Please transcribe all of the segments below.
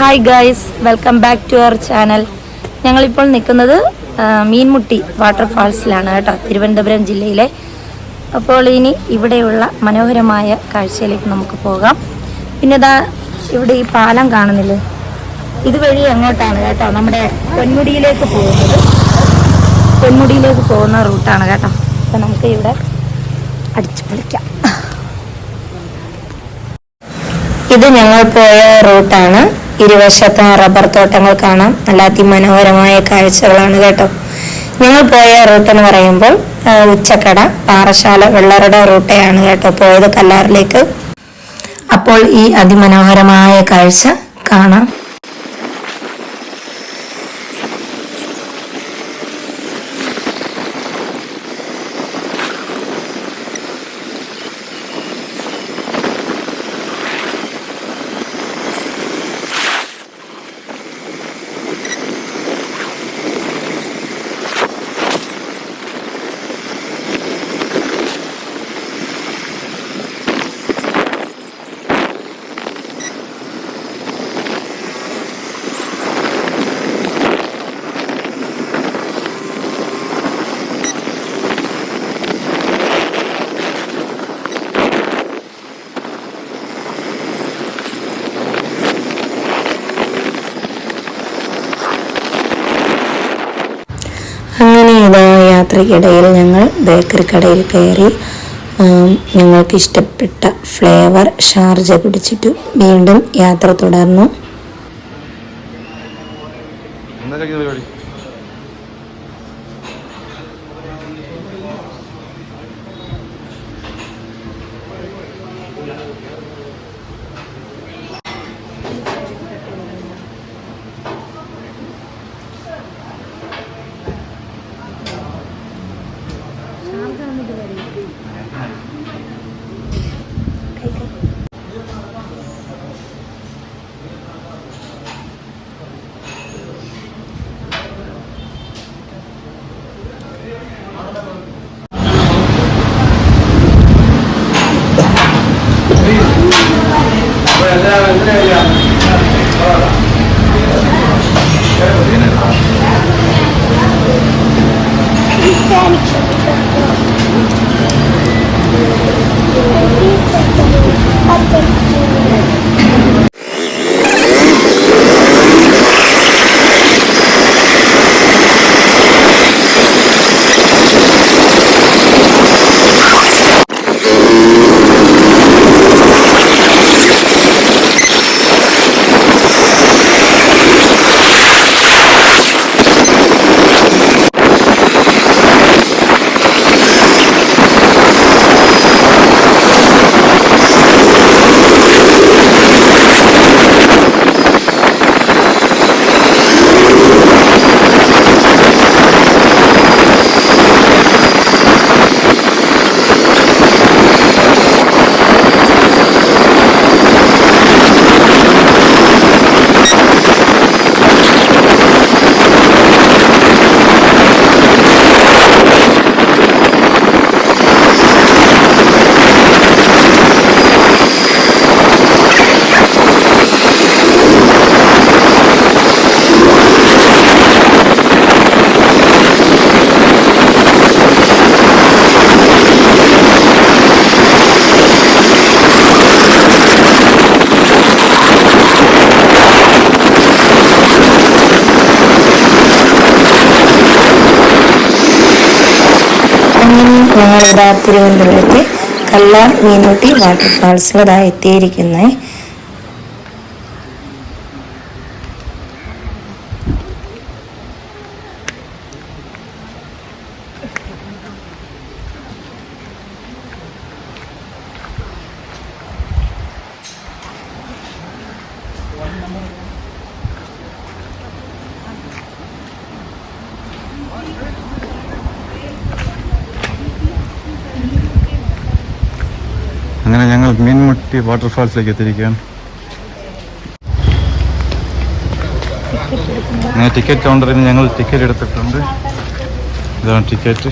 Hi guys welcome back to our channel ഞങ്ങളിപ്പോൾ നിൽക്കുന്നത് മീൻമുട്ടി മീൻമുട്ടി വാട്ടർഫാൾസിലാണ് കേട്ടോ തിരുവനന്തപുരം ജില്ലയിലെ. അപ്പോൾ ഇനി ഇവിടെയുള്ള മനോഹരമായ കാഴ്ചയിലേക്ക് നമുക്ക് പോകാം. പിന്നെ ഇതാ ഇവിടെ ഈ പാലം കാണുന്നില്ലേ? ഇതുവഴി അങ്ങോട്ടാണ് കേട്ടോ നമ്മുടെ പൊന്മുടിയിലേക്ക് പോകുന്നത്. പൊന്മുടിയിലേക്ക് പോകുന്ന റൂട്ടാണ് കേട്ടോ. അപ്പം നമുക്ക് ഇവിടെ അടിച്ചു പൊളിക്കാം. ഇത് ഞങ്ങൾ പോയ റൂട്ടാണ്. ഇരുവശത്തും റബ്ബർ തോട്ടങ്ങൾ കാണാം. നല്ല അതിമനോഹരമായ കാഴ്ചകളാണ് കേട്ടോ. ഞങ്ങൾ പോയ റൂട്ട് എന്ന് പറയുമ്പോൾ ഉച്ചക്കട പാറശാല വെള്ളറട റൂട്ടയാണ് കേട്ടോ പോയത് കല്ലാറിലേക്ക്. അപ്പോൾ ഈ അതിമനോഹരമായ കാഴ്ച കാണാം അങ്ങനെ ഇതാ യാത്രയ്ക്കിടയിൽ ഞങ്ങൾ ബേക്കറി കടയിൽ കയറി ഞങ്ങൾക്ക് ഇഷ്ടപ്പെട്ട ഫ്ലേവർ ഷാർജ പിടിച്ചിട്ടു വീണ്ടും യാത്ര തുടർന്നു. ഞങ്ങളിതാ തിരുവനന്തപുരത്തെ കല്ലാർ മീൻമുട്ടി വാട്ടർഫാൾസിലതായി എത്തിയിരിക്കുന്നത് അങ്ങനെ ഞങ്ങൾ മീൻമുട്ടി വാട്ടർഫാൾസിലേക്ക് എത്തിയിരിക്കുകയാണ്. അങ്ങനെ ടിക്കറ്റ് കൗണ്ടറിൽ നിന്ന് ഞങ്ങൾ ടിക്കറ്റ് എടുത്തിട്ടുണ്ട്. ഇതാണ് ടിക്കറ്റ്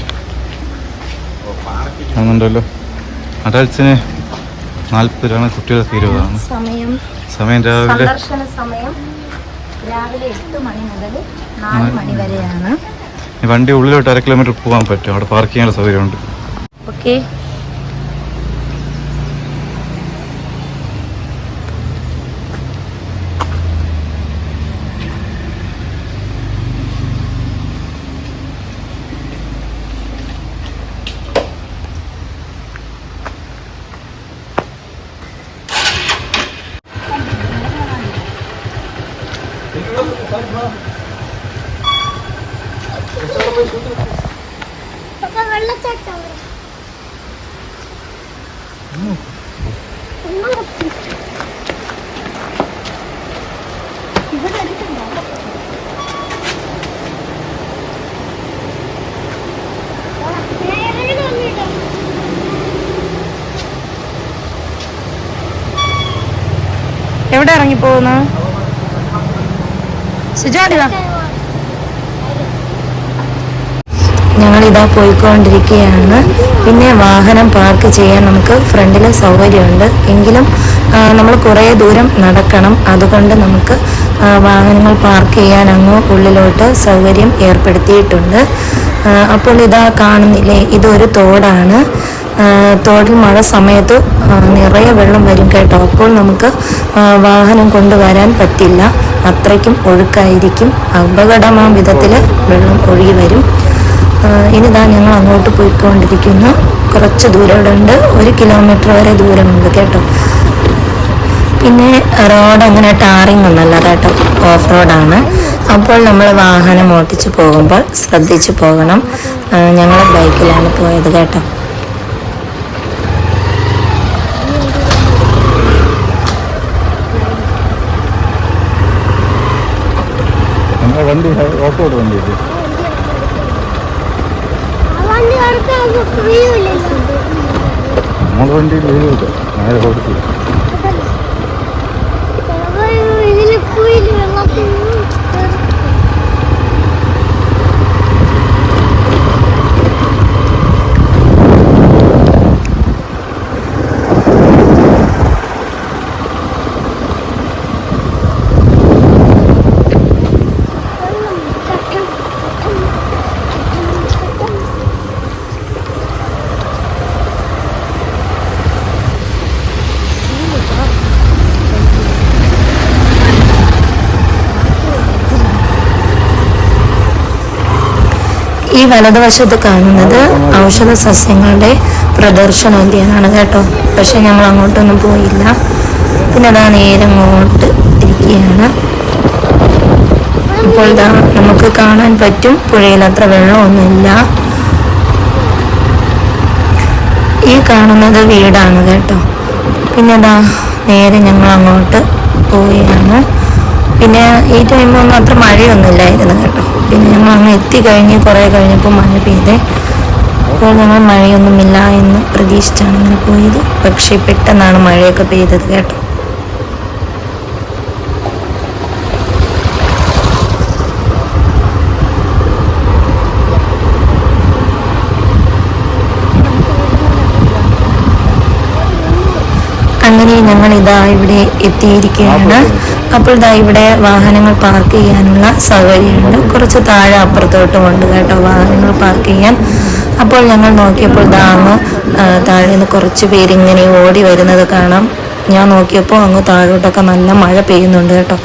കാണുന്നുണ്ടല്ലോ അഡൽസിന് രൂപ കുട്ടികൾക്ക് ഇരുപതാണ്. സമയം. രാവിലെ വണ്ടി ഉള്ളിലോട്ട് അര കിലോമീറ്റർ പോകാൻ പറ്റും. അവിടെ പാർക്ക് ചെയ്യാനുള്ള സൗകര്യമുണ്ട്. ഓക്കെ വെള്ളച്ചാട്ടം ഇവിടെ എവിടെ ഇറങ്ങി പോകുന്നു സുജാടിവാ ഞങ്ങളിതാ പോയിക്കൊണ്ടിരിക്കുകയാണ്. പിന്നെ വാഹനം പാർക്ക് ചെയ്യാൻ നമുക്ക് ഫ്രണ്ടിൽ സൗകര്യമുണ്ട്. എങ്കിലും നമ്മൾ കുറേ ദൂരം നടക്കണം. അതുകൊണ്ട് നമുക്ക് വാഹനങ്ങൾ പാർക്ക് ചെയ്യാൻ അങ്ങ് ഉള്ളിലോട്ട് സൗകര്യം ഏർപ്പെടുത്തിയിട്ടുണ്ട്. അപ്പോൾ ഇതാ കാണുന്നില്ലേ ഇതൊരു തോടാണ്. തോടിൽ മഴ സമയത്ത് നിറയെ വെള്ളം വരും കേട്ടോ. അപ്പോൾ നമുക്ക് വാഹനം കൊണ്ടുവരാൻ പറ്റില്ല. അത്രയ്ക്കും ഒഴുക്കായിരിക്കും. അപകടമാം വിധത്തിൽ വെള്ളം ഒഴുകി വരും. ഇനിതാ ഞങ്ങൾ അങ്ങോട്ട് പോയിക്കൊണ്ടിരിക്കുന്നു. കുറച്ച് ദൂരം ഇവിടെ ഉണ്ട് ഒരു കിലോമീറ്റർ വരെ ദൂരമുണ്ട് കേട്ടോ. പിന്നെ റോഡ് അങ്ങനെ ടാറിങ് ഒന്നല്ല കേട്ടോ. ഓഫ് റോഡാണ് അപ്പോൾ നമ്മൾ വാഹനം ഓട്ടിച്ച് പോകുമ്പോൾ ശ്രദ്ധിച്ച് പോകണം. ഞങ്ങൾ ബൈക്കിലാണ് പോയത് കേട്ടോ. വണ്ടി ഓഫ് റോഡ് വണ്ടി നമ്മുടെ വണ്ടിയിൽ വീഴുമില്ല നേരെ കൊടുത്തു ഈ വലതുവശത്ത് കാണുന്നത് ഔഷധ സസ്യങ്ങളുടെ പ്രദർശനോദ്യാനാണ് കേട്ടോ. പക്ഷെ ഞങ്ങൾ അങ്ങോട്ടൊന്നും പോയില്ല. പിന്നെ അതാ നേരെ അങ്ങോട്ട് ഇരിക്കുകയാണ്. അപ്പോൾ ഇതാ നമുക്ക് കാണാൻ പറ്റും. പുഴയിൽ അത്ര വെള്ളമൊന്നുമില്ല. ഈ കാണുന്നത് വീടാണ് കേട്ടോ. പിന്നെ അതാ നേരെ ഞങ്ങൾ അങ്ങോട്ട് പോവുകയാണ്. പിന്നെ ഈ ടൈമൊന്നും അത്ര മഴയൊന്നുമില്ലായിരുന്നു കേട്ടോ. പിന്നെ ഞങ്ങൾ അങ്ങ് എത്തിക്കഴിഞ്ഞ് കുറേ കഴിഞ്ഞപ്പോൾ മഴ പെയ്തേ. അപ്പോൾ ഞങ്ങൾ മഴയൊന്നുമില്ല എന്ന് പ്രതീക്ഷിച്ചാണ് ഇങ്ങനെ പോയത്. പക്ഷേ പെട്ടെന്നാണ് മഴയൊക്കെ പെയ്തത് കേട്ടോ. അങ്ങനെ ഞങ്ങൾ ഇതാ ഇവിടെ എത്തിയിരിക്കുകയാണ്. അപ്പോൾ ദാ ഇവിടെ വാഹനങ്ങൾ പാർക്ക് ചെയ്യാനുള്ള സൗകര്യമുണ്ട്. കുറച്ച് താഴെ അപ്പുറത്തോട്ടും ഉണ്ട് കേട്ടോ വാഹനങ്ങൾ പാർക്ക് ചെയ്യാൻ. അപ്പോൾ ഞങ്ങൾ നോക്കിയപ്പോൾ ദാന്ന് താഴെ നിന്ന് കുറച്ച് പേരിങ്ങനെ ഓടി വരുന്നത് കാണാം. ഞാൻ നോക്കിയപ്പോൾ അങ്ങ് താഴോട്ടൊക്കെ നല്ല മഴ പെയ്യുന്നുണ്ട് കേട്ടോ.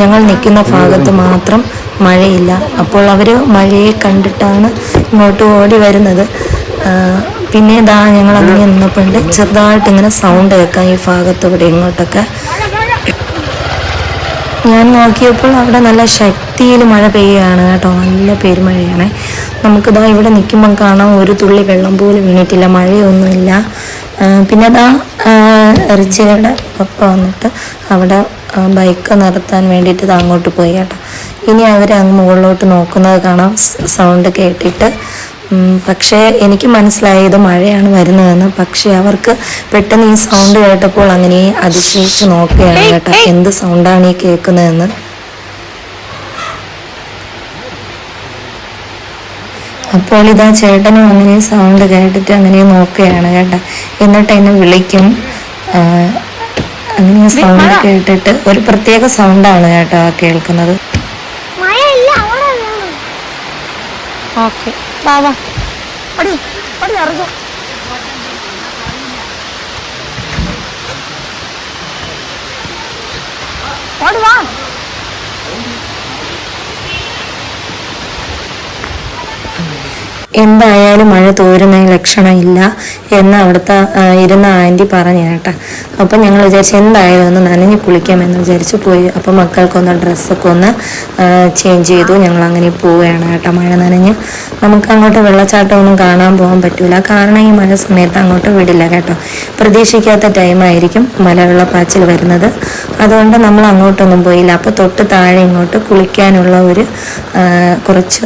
ഞങ്ങൾ നിൽക്കുന്ന ഭാഗത്ത് മാത്രം മഴയില്ല. അപ്പോൾ അവർ മഴയെ കണ്ടിട്ടാണ് ഇങ്ങോട്ട് ഓടി വരുന്നത്. പിന്നെ ഇതാ ഞങ്ങൾ അങ്ങനെ നിന്നപ്പോണ്ട് ചെറുതായിട്ട് ഇങ്ങനെ സൗണ്ട് കേൾക്കാം ഈ ഭാഗത്ത് ഇവിടെ ഇങ്ങോട്ടൊക്കെ. ഞാൻ നോക്കിയപ്പോൾ അവിടെ നല്ല ശക്തിയിൽ മഴ പെയ്യുകയാണ് കേട്ടോ. നല്ല പെരുമഴയാണ്. നമുക്കിതാ ഇവിടെ നിൽക്കുമ്പം കാണാം ഒരു തുള്ളി വെള്ളം പോലും വീണിട്ടില്ല. മഴയൊന്നുമില്ല. പിന്നെ അതാ റിച്ചയുടെ പപ്പ വന്നിട്ട് അവിടെ ബൈക്ക് നിർത്താൻ വേണ്ടിയിട്ട് അങ്ങോട്ട് പോയി കേട്ടോ. ഇനി അവർ അങ്ങ് മുകളിലോട്ട് നോക്കുന്നത് കാണാം. സൗണ്ട് കേട്ടിട്ട് പക്ഷേ എനിക്ക് മനസ്സിലായി മഴയാണ് വരുന്നതെന്ന്. പക്ഷേ അവർക്ക് പെട്ടെന്ന് ഈ സൗണ്ട് കേട്ടപ്പോൾ അങ്ങനെ അതിശയിച്ച് നോക്കുകയാണ് കേട്ടോ. എന്ത് സൗണ്ടാണ് ഈ കേൾക്കുന്നതെന്ന്? അപ്പോൾ ഇതാ ചേട്ടനും അങ്ങനെ സൗണ്ട് കേട്ടിട്ട് അങ്ങനെ നോക്കുകയാണ് കേട്ടോ. എന്നിട്ട് എന്നെ വിളിക്കും. അങ്ങനെ സൗണ്ട് കേട്ടിട്ട് ഒരു പ്രത്യേക സൗണ്ടാണ് കേട്ടോ കേൾക്കുന്നത്. ഓക്കെ. பாவம் வா. அடி அடி அரசு ஓடுவா എന്തായാലും മഴ തോരുന്ന ലക്ഷണമില്ല എന്ന് അവിടുത്തെ ഇരുന്ന ആന്റി പറഞ്ഞു കേട്ടോ. അപ്പം ഞങ്ങൾ വിചാരിച്ചു എന്തായാലും ഒന്ന് നനഞ്ഞ് കുളിക്കാമെന്ന് വിചാരിച്ചു പോയി. അപ്പം മക്കൾക്കൊന്ന് ഡ്രസ്സൊക്കെ ഒന്ന് ചേഞ്ച് ചെയ്തു. ഞങ്ങൾ അങ്ങനെ പോവുകയാണ് കേട്ടോ മഴ നനഞ്ഞ്. നമുക്ക് അങ്ങോട്ട് വെള്ളച്ചാട്ടമൊന്നും കാണാൻ പോകാൻ പറ്റില്ല കാരണം ഈ മഴ സമയത്ത് അങ്ങോട്ട് വിടില്ല കേട്ടോ. പ്രതീക്ഷിക്കാത്ത ടൈമായിരിക്കും മലവെള്ളപ്പാച്ചിൽ വരുന്നത്. അതുകൊണ്ട് നമ്മൾ അങ്ങോട്ടൊന്നും പോയില്ല. അപ്പോൾ തൊട്ട് താഴെ ഇങ്ങോട്ട് കുളിക്കാനുള്ള ഒരു കുറച്ച്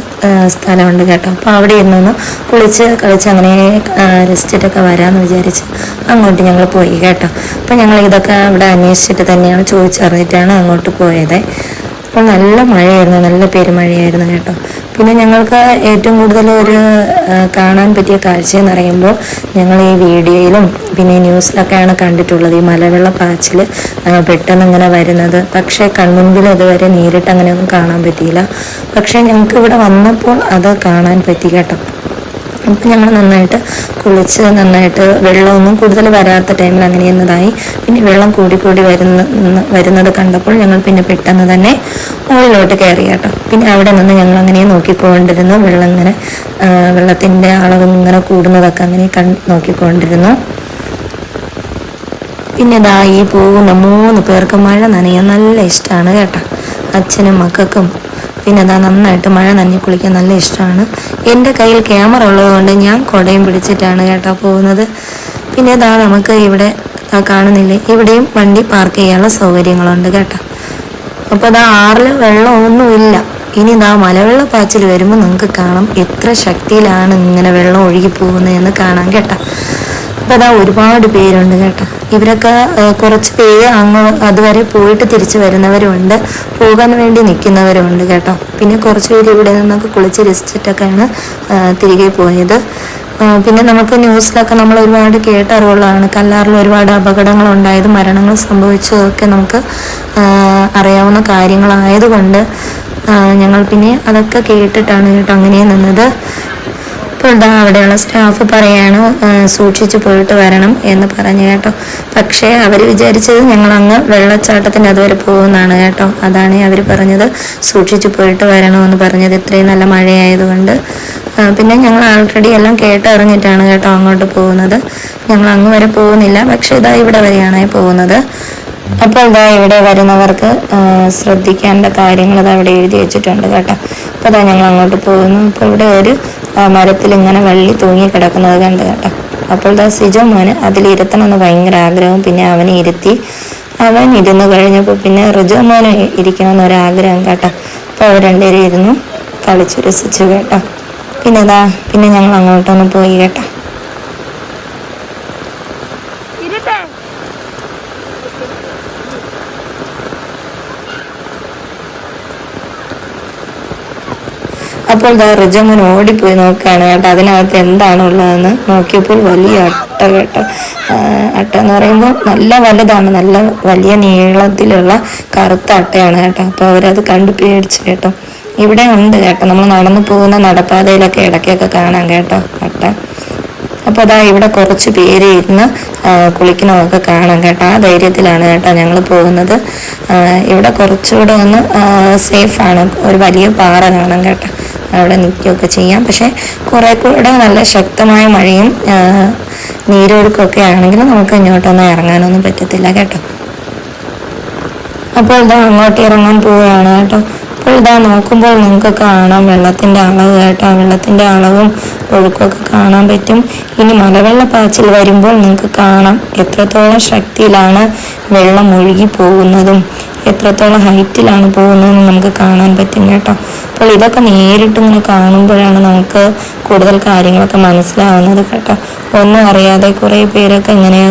സ്ഥലമുണ്ട് കേട്ടോ. അപ്പോൾ അവിടെ ഇരുന്നൊന്ന് കുളിച്ച് കളിച്ച് അങ്ങനെ റെസ്റ്റിട്ടൊക്കെ വരാമെന്ന് വിചാരിച്ച് അങ്ങോട്ട് ഞങ്ങൾ പോയി കേട്ടോ. അപ്പം ഞങ്ങൾ ഇതൊക്കെ അവിടെ അന്വേഷിച്ചിട്ട് തന്നെയാണ് ചോദിച്ചറിഞ്ഞിട്ടാണ് അങ്ങോട്ട് പോയത്. അപ്പോൾ നല്ല മഴയായിരുന്നു നല്ല പെരുമഴയായിരുന്നു കേട്ടോ. പിന്നെ ഞങ്ങൾക്ക് ഏറ്റവും കൂടുതൽ ഒരു കാണാൻ പറ്റിയ കാഴ്ച എന്ന് പറയുമ്പോൾ ഞങ്ങൾ ഈ വീഡിയോയിലും പിന്നെ ന്യൂസിലൊക്കെയാണ് കണ്ടിട്ടുള്ളത്. ഈ മലവെള്ള പാച്ചിൽ പെട്ടെന്ന് ഇങ്ങനെ വരുന്നത്. പക്ഷേ കൺമുൻപിൽ ഇതുവരെ നേരിട്ട് അങ്ങനെയൊന്നും കാണാൻ പറ്റിയില്ല. പക്ഷേ ഞങ്ങൾക്ക് ഇവിടെ വന്നപ്പോൾ അത് കാണാൻ പറ്റി കേട്ടോ. അപ്പം ഞങ്ങൾ നന്നായിട്ട് കുളിച്ച് നന്നായിട്ട് വെള്ളമൊന്നും കൂടുതൽ വരാത്ത ടൈമിൽ അങ്ങനെ എന്നതായി പിന്നെ വെള്ളം കൂടി കൂടി വരുന്ന വരുന്നത് കണ്ടപ്പോൾ ഞങ്ങൾ പിന്നെ പെട്ടെന്ന് തന്നെ മുകളിലോട്ട് കയറി കേട്ടോ. പിന്നെ അവിടെ നിന്ന് ഞങ്ങൾ അങ്ങനെ നോക്കിക്കൊണ്ടിരുന്നു. വെള്ളം ഇങ്ങനെ വെള്ളത്തിന്റെ അളവ് ഇങ്ങനെ കൂടുന്നതൊക്കെ അങ്ങനെ കൺ നോക്കിക്കൊണ്ടിരുന്നു. പിന്നെ ദാ ഈ പോകുന്ന മൂന്ന് പേർക്ക് മഴ നനയാൻ നല്ല ഇഷ്ടമാണ് കേട്ടോ. അച്ഛനും മക്കൾക്കും പിന്നെ അതാ നന്നായിട്ട് മഴ നനഞ്ഞ് കുളിക്കാൻ നല്ല ഇഷ്ടമാണ്. എന്റെ കയ്യിൽ ക്യാമറ ഉള്ളതുകൊണ്ട് ഞാൻ കുടയും പിടിച്ചിട്ടാണ് കേട്ടോ പോകുന്നത്. പിന്നെ ദാ നമുക്ക് ഇവിടെ കാണുന്നില്ലേ? ഇവിടെയും വണ്ടി പാർക്ക് ചെയ്യാനുള്ള സൗകര്യങ്ങളുണ്ട് കേട്ടോ. അപ്പോൾ ദാ ആറിൽ വെള്ളമൊന്നുമില്ല. ഇനി ഇതാ മലവെള്ള പാച്ചിൽ വരുമ്പോൾ നിങ്ങൾക്ക് കാണാം എത്ര ശക്തിയിലാണ് ഇങ്ങനെ വെള്ളം ഒഴുകി പോകുന്നതെന്ന് കാണാം കേട്ടോ. അപ്പോൾ അതാ ഒരുപാട് പേരുണ്ട് കേട്ടോ. ഇവരൊക്കെ കുറച്ച് പേര് അങ്ങ് അതുവരെ പോയിട്ട് തിരിച്ചു വരുന്നവരുണ്ട്. പോകാൻ വേണ്ടി നിൽക്കുന്നവരുണ്ട് കേട്ടോ. പിന്നെ കുറച്ച് പേര് ഇവിടെ നിന്നൊക്കെ കുളിച്ച് രസിച്ചിട്ടൊക്കെയാണ് തിരികെ പോയത്. പിന്നെ നമുക്ക് ന്യൂസിലൊക്കെ നമ്മൾ ഒരുപാട് കേട്ടറിവുള്ളതാണ് കല്ലാറിൽ ഒരുപാട് അപകടങ്ങൾ ഉണ്ടായത് മരണങ്ങൾ സംഭവിച്ചതൊക്കെ നമുക്ക് അറിയാവുന്ന കാര്യങ്ങളായതുകൊണ്ട് ഞങ്ങൾ പിന്നെ അതൊക്കെ കേട്ടിട്ടാണ് കേട്ടോ അങ്ങനെ നിന്നത്. അപ്പോൾ ഇതാ അവിടെയുള്ള സ്റ്റാഫ് പറയാണ് സൂക്ഷിച്ചു പോയിട്ട് വരണം എന്ന് പറഞ്ഞു കേട്ടോ. പക്ഷേ അവർ വിചാരിച്ചത് ഞങ്ങൾ അങ്ങ് വെള്ളച്ചാട്ടത്തിന് അതുവരെ പോകുന്നതാണ് കേട്ടോ. അതാണ് അവർ പറഞ്ഞത്. സൂക്ഷിച്ചു പോയിട്ട് വരണമെന്ന് പറഞ്ഞത്. ഇത്രയും നല്ല മഴയായതുകൊണ്ട്. പിന്നെ ഞങ്ങൾ ആൾറെഡി എല്ലാം കേട്ടറിഞ്ഞിട്ടാണ് കേട്ടോ അങ്ങോട്ട് പോകുന്നത്. ഞങ്ങൾ അങ്ങ് വരെ പോകുന്നില്ല. പക്ഷേ ഇതാ ഇവിടെ വരെയാണ് പോകുന്നത്. അപ്പോൾ ഇതാ ഇവിടെ വരുന്നവർക്ക് ശ്രദ്ധിക്കേണ്ട കാര്യങ്ങൾ അത് അവിടെ എഴുതി വെച്ചിട്ടുണ്ട് കേട്ടോ. അപ്പോൾ അതാ ഞങ്ങൾ അങ്ങോട്ട് പോകുന്നു. അപ്പോൾ ഇവിടെ ഒരു മരത്തിൽ ഇങ്ങനെ വള്ളി തൂങ്ങി കിടക്കുന്നത് കണ്ട് കേട്ടോ. അപ്പോൾ ഇതാ സിജോ മോന് അതിലിരുത്തണം എന്ന് ഭയങ്കര ആഗ്രഹം പിന്നെ അവനെ ഇരുത്തി അവൻ ഇരുന്ന് കഴിഞ്ഞപ്പോൾ പിന്നെ റിജോ മോന് ഇരിക്കണം എന്നൊരാഗ്രഹം കേട്ടോ. അപ്പോൾ അവർ രണ്ടുപേരും ഇരുന്നു കളിച്ചു രസിച്ചു കേട്ടോ. പിന്നെ ഇതാ പിന്നെ ഞങ്ങൾ അങ്ങോട്ടൊന്ന് പോയി കേട്ടോ. അപ്പോൾ ദാ റിജമ്മൻ ഓടിപ്പോയി നോക്കുകയാണ് കേട്ടോ. അതിനകത്ത് എന്താണുള്ളതെന്ന് നോക്കിയപ്പോൾ വലിയ അട്ട കേട്ടോ. അട്ട എന്ന് പറയുമ്പോൾ നല്ല വലുതാണ്. നല്ല വലിയ നീളത്തിലുള്ള കറുത്ത അട്ടയാണ് കേട്ടോ. അപ്പോൾ അവരത് കണ്ടു പേടിച്ചു കേട്ടോ. ഇവിടെ ഉണ്ട് കേട്ടോ. നമ്മൾ നടന്നു പോകുന്ന നടപ്പാതയിലൊക്കെ ഇടയ്ക്കൊക്കെ കാണാം കേട്ടോ അട്ട. അപ്പോൾ അതാ ഇവിടെ കുറച്ച് പേര് ഇരുന്ന് കുളിക്കണമൊക്കെ കാണാം കേട്ടോ. ആ ധൈര്യത്തിലാണ് കേട്ടോ ഞങ്ങൾ പോകുന്നത്. ഇവിടെ കുറച്ചുകൂടെ ഒന്ന് സേഫാണ് ഒരു വലിയ പാറ കാണാം കേട്ടോ. അവിടെ നിൽക്കുകയൊക്കെ ചെയ്യാം. പക്ഷേ കുറേ കൂടെ നല്ല ശക്തമായ മഴയും നീരൊഴുക്കൊക്കെ ആണെങ്കിൽ നമുക്ക് ഇങ്ങോട്ടൊന്നും ഇറങ്ങാനൊന്നും പറ്റത്തില്ല കേട്ടോ. അപ്പോൾ ഇതാ അങ്ങോട്ട് ഇറങ്ങാൻ പോവുകയാണ് കേട്ടോ. അപ്പോൾ ഇതാ നോക്കുമ്പോൾ നിങ്ങൾക്ക് കാണാം വെള്ളത്തിന്റെ അളവ് കേട്ടോ. വെള്ളത്തിന്റെ അളവും ഒഴുക്കൊക്കെ കാണാൻ പറ്റും. ഇനി മലവെള്ള പാച്ചിൽ വരുമ്പോൾ നിങ്ങൾക്ക് കാണാം എത്രത്തോളം ശക്തിയിലാണ് വെള്ളം ഒഴുകി പോകുന്നതും. എത്രത്തോളം ഹൈറ്റിലാണ് പോകുന്നതെന്ന് നമുക്ക് കാണാൻ പറ്റും കേട്ടോ. അപ്പോൾ ഇതൊക്കെ നേരിട്ട് ഇങ്ങനെ കാണുമ്പോഴാണ് നമുക്ക് കൂടുതൽ കാര്യങ്ങളൊക്കെ മനസ്സിലാവുന്നത് കേട്ടോ. ഒന്നും അറിയാതെ കുറേ പേരൊക്കെ ഇങ്ങനെ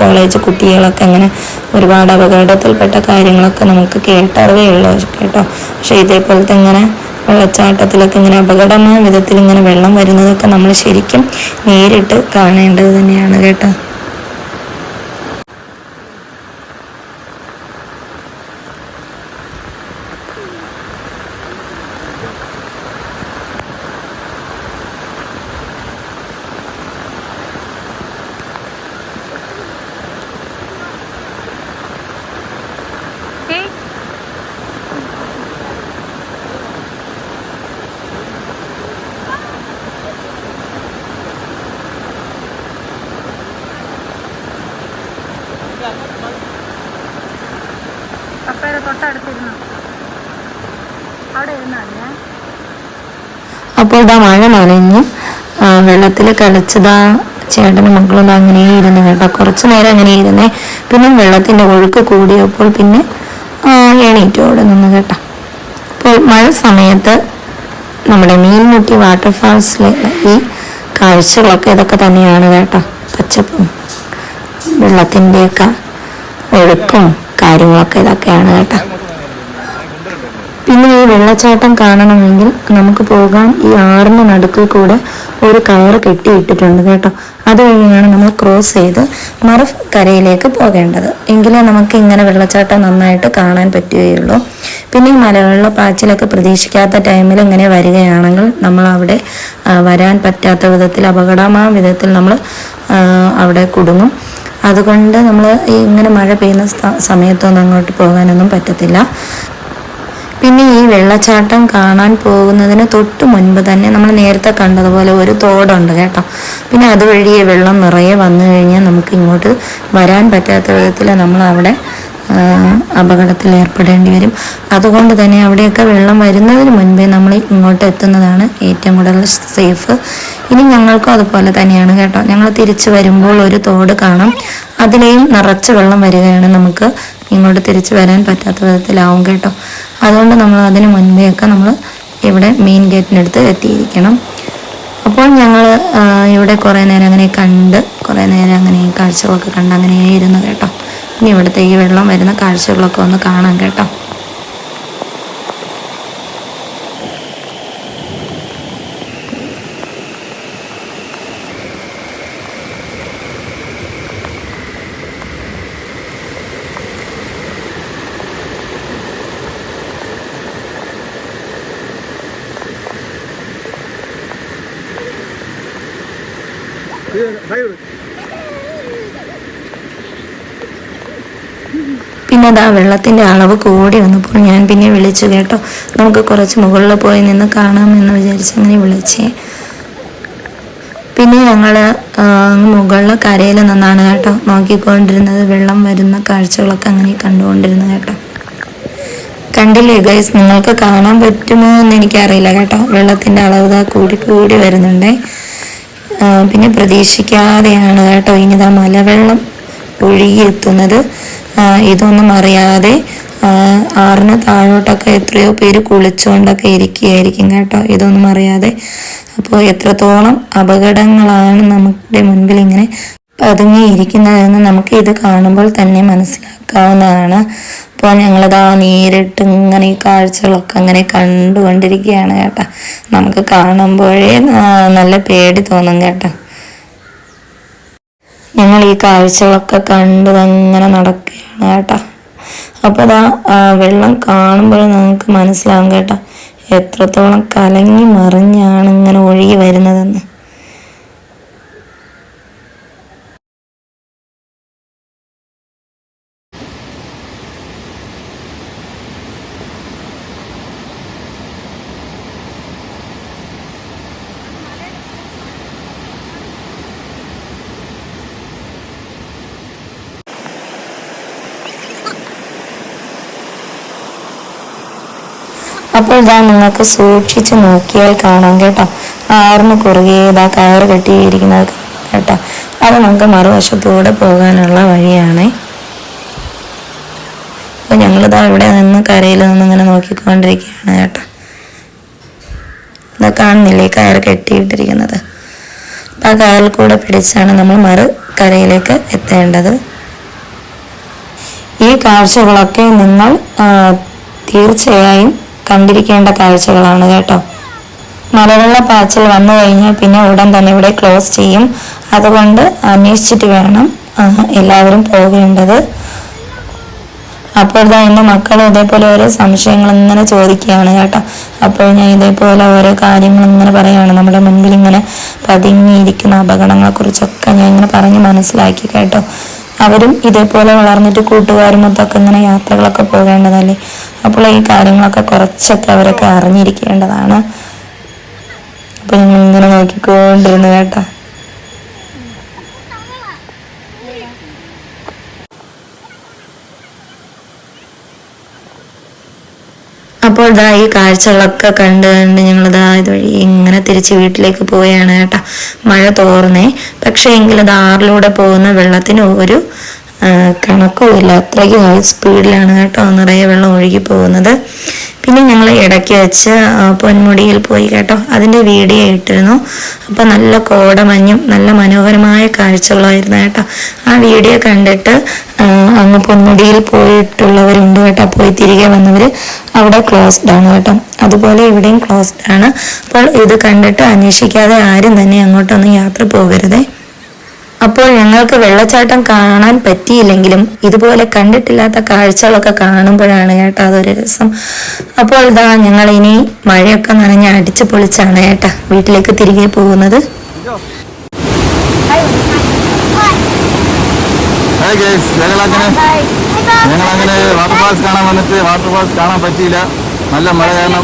കോളേജ് കുട്ടികളൊക്കെ ഇങ്ങനെ ഒരുപാട് അപകടത്തിൽപ്പെട്ട കാര്യങ്ങളൊക്കെ നമുക്ക് കേട്ടറിവേ ഉള്ളൂ കേട്ടോ. പക്ഷെ ഇതേപോലത്തെ ഇങ്ങനെ വെള്ളച്ചാട്ടത്തിലൊക്കെ ഇങ്ങനെ അപകടമായ വിധത്തിൽ ഇങ്ങനെ വെള്ളം വരുന്നതൊക്കെ നമ്മൾ ശരിക്കും നേരിട്ട് കാണേണ്ടത് തന്നെയാണ് കേട്ടോ. ഇരുന്നല്ലേ അപ്പോൾ ഇതാ മഴ നനഞ്ഞു വെള്ളത്തിൽ കളിച്ചതാ ചേട്ടനും മക്കളും അങ്ങനെ ഇരുന്നു കേട്ടോ. കുറച്ചു നേരം അങ്ങനെ ഇരുന്നേ. പിന്നെ വെള്ളത്തിന്റെ ഒഴുക്ക് കൂടിയപ്പോൾ പിന്നെ എണീറ്റു അവിടെ നിന്ന് കേട്ടോ. അപ്പോൾ മഴ സമയത്ത് നമ്മുടെ മീൻമുട്ടി വാട്ടർഫാൾസിലെ ഈ കാഴ്ചകളൊക്കെ ഇതൊക്കെ തന്നെയാണ് കേട്ടോ. പച്ചപ്പും വെള്ളത്തിന്റെയൊക്കെ ഒഴുക്കും കാര്യങ്ങളൊക്കെ ഇതൊക്കെയാണ് കേട്ടോ. പിന്നെ ഈ വെള്ളച്ചാട്ടം കാണണമെങ്കിൽ നമുക്ക് പോകാൻ ഈ ആറിന് നടുക്കിൽ കൂടെ ഒരു കയറ് കെട്ടിയിട്ടിട്ടുണ്ട് കേട്ടോ. അത് കഴിഞ്ഞാണ് നമ്മൾ ക്രോസ് ചെയ്ത് മറഫ് കരയിലേക്ക് പോകേണ്ടത്. എങ്കിലേ നമുക്ക് ഇങ്ങനെ വെള്ളച്ചാട്ടം നന്നായിട്ട് കാണാൻ പറ്റുകയുള്ളൂ. പിന്നെ ഈ മലവെള്ള പാച്ചിലൊക്കെ പ്രതീക്ഷിക്കാത്ത ടൈമിൽ ഇങ്ങനെ വരികയാണെങ്കിൽ നമ്മൾ അവിടെ വരാൻ പറ്റാത്ത വിധത്തിൽ അപകടമായ വിധത്തിൽ നമ്മൾ അവിടെ കുടുങ്ങും. അതുകൊണ്ട് നമ്മൾ ഇങ്ങനെ മഴ പെയ്യുന്ന സമയത്തൊന്നും അങ്ങോട്ട് പോകാനൊന്നും പറ്റത്തില്ല. പിന്നെ ഈ വെള്ളച്ചാട്ടം കാണാൻ പോകുന്നതിന് തൊട്ട് മുൻപ് തന്നെ നമ്മൾ നേരത്തെ കണ്ടതുപോലെ ഒരു തോടുണ്ട് കേട്ടോ. പിന്നെ അതുവഴി വെള്ളം നിറയെ വന്നു കഴിഞ്ഞാൽ നമുക്ക് ഇങ്ങോട്ട് വരാൻ പറ്റാത്ത വിധത്തിൽ നമ്മൾ അവിടെ അപകടത്തിൽ ഏർപ്പെടേണ്ടി വരും. അതുകൊണ്ട് തന്നെ അവിടെയൊക്കെ വെള്ളം വരുന്നതിന് മുൻപേ നമ്മൾ ഇങ്ങോട്ട് എത്തുന്നതാണ് ഏറ്റവും കൂടുതൽ സേഫ്. ഇനി ഞങ്ങൾക്കും അതുപോലെ തന്നെയാണ് കേട്ടോ. ഞങ്ങൾ തിരിച്ചു വരുമ്പോൾ ഒരു തോട് കാണാം. അതിലെയും നിറച്ച് വെള്ളം വരികയാണ് നമുക്ക് ഇങ്ങോട്ട് തിരിച്ചു വരാൻ പറ്റാത്ത വിധത്തിലാവും കേട്ടോ. അതുകൊണ്ട് നമ്മൾ അതിന് മുൻപേയൊക്കെ നമ്മൾ ഇവിടെ മെയിൻ ഗേറ്റിനടുത്ത് എത്തിയിരിക്കണം. അപ്പോൾ ഞങ്ങൾ ഇവിടെ കുറേ നേരം അങ്ങനെ കണ്ട് കുറേ നേരം അങ്ങനെ കാഴ്ചകളൊക്കെ കണ്ട് അങ്ങനെ ഇരുന്നു കേട്ടോ. ഇനി ഇവിടുത്തെ ഈ വെള്ളം വരുന്ന കാഴ്ചകളൊക്കെ ഒന്ന് കാണാം കേട്ടോ. പിന്നെ അതാ വെള്ളത്തിന്റെ അളവ് കൂടി വന്നപ്പോൾ ഞാൻ പിന്നെ വിളിച്ചു കേട്ടോ. നമുക്ക് കുറച്ച് മുകളിൽ പോയി നിന്ന് കാണാമെന്ന് വിചാരിച്ച് അങ്ങനെ വിളിച്ചേ. പിന്നെ ഞങ്ങൾ ആ, മുകളിൽ കരയിൽ നിന്നാണ് കേട്ടോ നോക്കിക്കൊണ്ടിരുന്നത്. വെള്ളം വരുന്ന കാഴ്ചകളൊക്കെ അങ്ങനെ കണ്ടുകൊണ്ടിരുന്നത് കേട്ടോ. കണ്ടില്ലേ ഗൈസ് നിങ്ങൾക്ക് കാണാൻ പറ്റുമോ എന്ന് എനിക്കറിയില്ല കേട്ടോ. വെള്ളത്തിന്റെ അളവ് കൂടി കൂടി വരുന്നുണ്ടേ. പിന്നെ പ്രതീക്ഷിക്കാതെയാണ് കേട്ടോ ഇനി ഇനിതാ മലവെള്ളം ഒഴുകിയെത്തുന്നത്. ആ, ഇതൊന്നും അറിയാതെ ആറിന് താഴോട്ടൊക്കെ എത്രയോ പേര് കുളിച്ചുകൊണ്ടൊക്കെ ഇരിക്കുകയായിരിക്കും കേട്ടോ. ഇതൊന്നും അറിയാതെ. അപ്പോൾ എത്രത്തോളം അപകടങ്ങളാണ് നമ്മുടെ മുൻപിൽ ഇങ്ങനെ പതുങ്ങിയിരിക്കുന്നതെന്ന് നമുക്ക് ഇത് കാണുമ്പോൾ തന്നെ മനസ്സിലാക്കാവുന്നതാണ്. അപ്പോൾ ഞങ്ങളിതാ നേരിട്ട് ഇങ്ങനെ ഈ കാഴ്ചകളൊക്കെ അങ്ങനെ കണ്ടുകൊണ്ടിരിക്കുകയാണ് കേട്ടോ. നമുക്ക് കാണുമ്പോഴേ നല്ല പേടി തോന്നും കേട്ടോ. ഞങ്ങൾ ഈ കാഴ്ചകളൊക്കെ കണ്ട് അങ്ങനെ നടക്കുകയാണ് കേട്ടോ. അപ്പോൾ അതാ വെള്ളം കാണുമ്പോൾ നിങ്ങൾക്ക് മനസ്സിലാവും കേട്ടോ എത്രത്തോളം കലങ്ങി മറിഞ്ഞാണ് ഇങ്ങനെ ഒഴുകി വരുന്നതെന്ന്. അപ്പോൾ ഇതാ നിങ്ങൾക്ക് സൂക്ഷിച്ച് നോക്കിയാൽ കാണാം കേട്ടോ. ആറിന് കുറുകെ ഇതാ കയറ് കെട്ടിയിരിക്കുന്നത് കേട്ടോ. അത് നമുക്ക് മറുവശത്തൂടെ പോകാനുള്ള വഴിയാണ്. അപ്പോൾ ഞങ്ങളിതാ ഇവിടെ നിന്ന് കരയിൽ നിന്ന് ഇങ്ങനെ നോക്കിക്കൊണ്ടിരിക്കുകയാണ് കേട്ടോ. ഇതാ കാണുന്നില്ലേ കയർ കെട്ടിയിട്ടിരിക്കുന്നത്. അപ്പൊ ആ കയറിൽ കൂടെ പിടിച്ചാണ് നമ്മൾ മറു കരയിലേക്ക് എത്തേണ്ടത്. ഈ കാഴ്ചകളൊക്കെ നിങ്ങൾ തീർച്ചയായും കണ്ടിരിക്കേണ്ട കാഴ്ചകളാണ് കേട്ടോ. മലവെള്ള പാച്ചൽ വന്നു കഴിഞ്ഞാൽ പിന്നെ ഉടൻ തന്നെ ഇവിടെ ക്ലോസ് ചെയ്യും. അതുകൊണ്ട് അന്വേഷിച്ചിട്ട് വേണം എല്ലാവരും പോകേണ്ടത്. അപ്പോൾ ഇതാ എന്റെ മക്കൾ ഇതേപോലെ ഓരോ സംശയങ്ങൾ ഇങ്ങനെ ചോദിക്കുകയാണ് കേട്ടോ. അപ്പോൾ ഞാൻ ഇതേപോലെ ഓരോ കാര്യങ്ങൾ ഇങ്ങനെ പറയുകയാണ്. നമ്മുടെ മുൻപിൽ ഇങ്ങനെ പതുങ്ങിയിരിക്കുന്ന അപകടങ്ങളെക്കുറിച്ചൊക്കെ ഞാൻ ഇങ്ങനെ പറഞ്ഞ് മനസ്സിലാക്കി കേട്ടോ. അവരും ഇതേപോലെ വളർന്നിട്ട് കൂട്ടുകാരുമൊത്തൊക്കെ ഇങ്ങനെ യാത്രകളൊക്കെ പോകേണ്ടതല്ലേ? അപ്പോൾ ഈ കാര്യങ്ങളൊക്കെ കുറച്ചൊക്കെ അവരൊക്കെ അറിഞ്ഞിരിക്കേണ്ടതാണ്. അപ്പൊ ഞങ്ങൾ ഇങ്ങനെ നോക്കിക്കൊണ്ടിരുന്നു കേട്ടോ. ഇതാ ഈ കാഴ്ചകളൊക്കെ കണ്ട് കണ്ട് ഞങ്ങളിതാ ഇതുവഴി ഇങ്ങനെ തിരിച്ച് വീട്ടിലേക്ക് പോവുകയാണ് കേട്ടോ. മഴ തോർന്നേ. പക്ഷേ എങ്കിലത് ആറിലൂടെ പോകുന്ന വെള്ളത്തിന് ഒരു കണക്കുമില്ല. അത്രയ്ക്ക് ഹൈ സ്പീഡിലാണ് കേട്ടോ നിറയെ വെള്ളം ഒഴുകി പോകുന്നത്. പിന്നെ ഞങ്ങൾ ഇടയ്ക്ക് വെച്ച് പൊന്മുടിയിൽ പോയി കേട്ടോ. അതിന്റെ വീഡിയോ ഇട്ടിരുന്നു. അപ്പോൾ നല്ല കോടമഞ്ഞും നല്ല മനോഹരമായ കാഴ്ചകളായിരുന്നു കേട്ടോ. ആ വീഡിയോ കണ്ടിട്ട് അങ്ങ് പൊന്മുടിയിൽ പോയിട്ടുള്ളവരുണ്ട് കേട്ടോ. പോയി തിരികെ വന്നവർ അവിടെ ക്ലോസ്ഡ് ആണ് കേട്ടോ. അതുപോലെ ഇവിടെയും ക്ലോസ്ഡ് ആണ്. അപ്പോൾ ഇത് കണ്ടിട്ട് അന്വേഷിക്കാതെ ആരും തന്നെ അങ്ങോട്ടൊന്നും യാത്ര പോകരുതേ. അപ്പോൾ ഞങ്ങൾക്ക് വെള്ളച്ചാട്ടം കാണാൻ പറ്റിയില്ലെങ്കിലും ഇതുപോലെ കണ്ടിട്ടില്ലാത്ത കാഴ്ചകളൊക്കെ കാണുമ്പോഴാണ് കേട്ടോ അതൊരു രസം. അപ്പോൾ ഇതാ ഞങ്ങൾ ഇനി മഴയൊക്കെ നനഞ്ഞ് അടിച്ചു പൊളിച്ചാണ് കേട്ടാ വീട്ടിലേക്ക് തിരികെ പോകുന്നത്. കാണാൻ വന്നിട്ട് കാണാൻ പറ്റിയില്ല. നല്ല മഴ കാരണം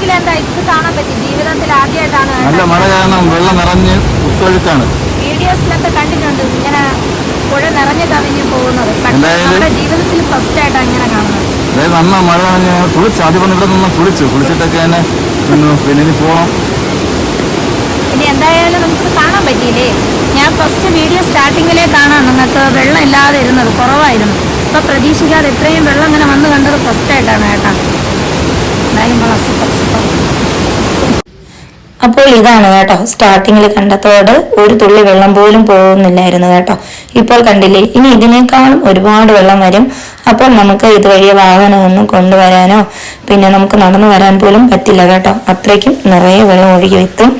കാണാൻ പറ്റി. ജീവിതത്തിൽ ആദ്യമായിട്ടാണ് നല്ല മഴ കാരണം വെള്ളം നിറഞ്ഞ് ഉത്തൊഴുക്കാണ്. വീഡിയോസിലൊക്കെ കണ്ടിട്ടുണ്ട്. ഇങ്ങനെ പുഴ നിറഞ്ഞു കവിഞ്ഞ് പോകുന്നത്. നമ്മുടെ ജീവിതത്തിൽ ഫസ്റ്റ് ആയിട്ടാണ് ഇങ്ങനെ കാണുന്നത്. അതായത് നന്ന മഴ ഞങ്ങൾ കുളിച്ചു ആദ്യം വന്ന് ഇവിടെ നിന്ന് കുളിച്ചു. കുളിച്ചിട്ടൊക്കെ തന്നെ പിന്നെ ഇനി പോകണം ഇനി എന്തായാലും നമുക്ക് കാണാൻ പറ്റിയില്ലേ? ഞാൻ ഫസ്റ്റ് വീഡിയോ സ്റ്റാർട്ടിങ്ങിലേ കാണാം. നിങ്ങൾക്ക് വെള്ളം ഇല്ലാതെ ഇരുന്നത് കുറവായിരുന്നു. ഇപ്പൊ പ്രതീക്ഷിക്കാതെ ഇത്രയും വെള്ളം ഇങ്ങനെ വന്ന് കണ്ടത് ഫസ്റ്റ് ആയിട്ടാണ് ഏട്ടാ എന്തായാലും സൂപ്പർ അപ്പോൾ ഇതാണ് കേട്ടോ സ്റ്റാർട്ടിങ്ങിൽ കണ്ട തോട് ഒരു തുള്ളി വെള്ളം പോലും പോകുന്നില്ലായിരുന്നു കേട്ടോ. ഇപ്പോൾ കണ്ടില്ലേ ഇനി ഇതിനേക്കാളും ഒരുപാട് വെള്ളം വരും. അപ്പോൾ നമുക്ക് ഇതുവഴി വാഹനമൊന്നും കൊണ്ടുവരാനോ പിന്നെ നമുക്ക് നടന്നു വരാൻ പോലും പറ്റില്ല കേട്ടോ. അത്രയ്ക്കും നിറയെ വെള്ളം ഒഴുകി എത്തും.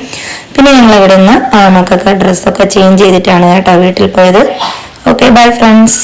പിന്നെ ഞങ്ങൾ ഇവിടെ നിന്ന് മക്കൾക്ക് ഡ്രസ്സൊക്കെ ചേഞ്ച് ചെയ്തിട്ടാണ് കേട്ടോ വീട്ടിൽ പോയത്. Okay bye friends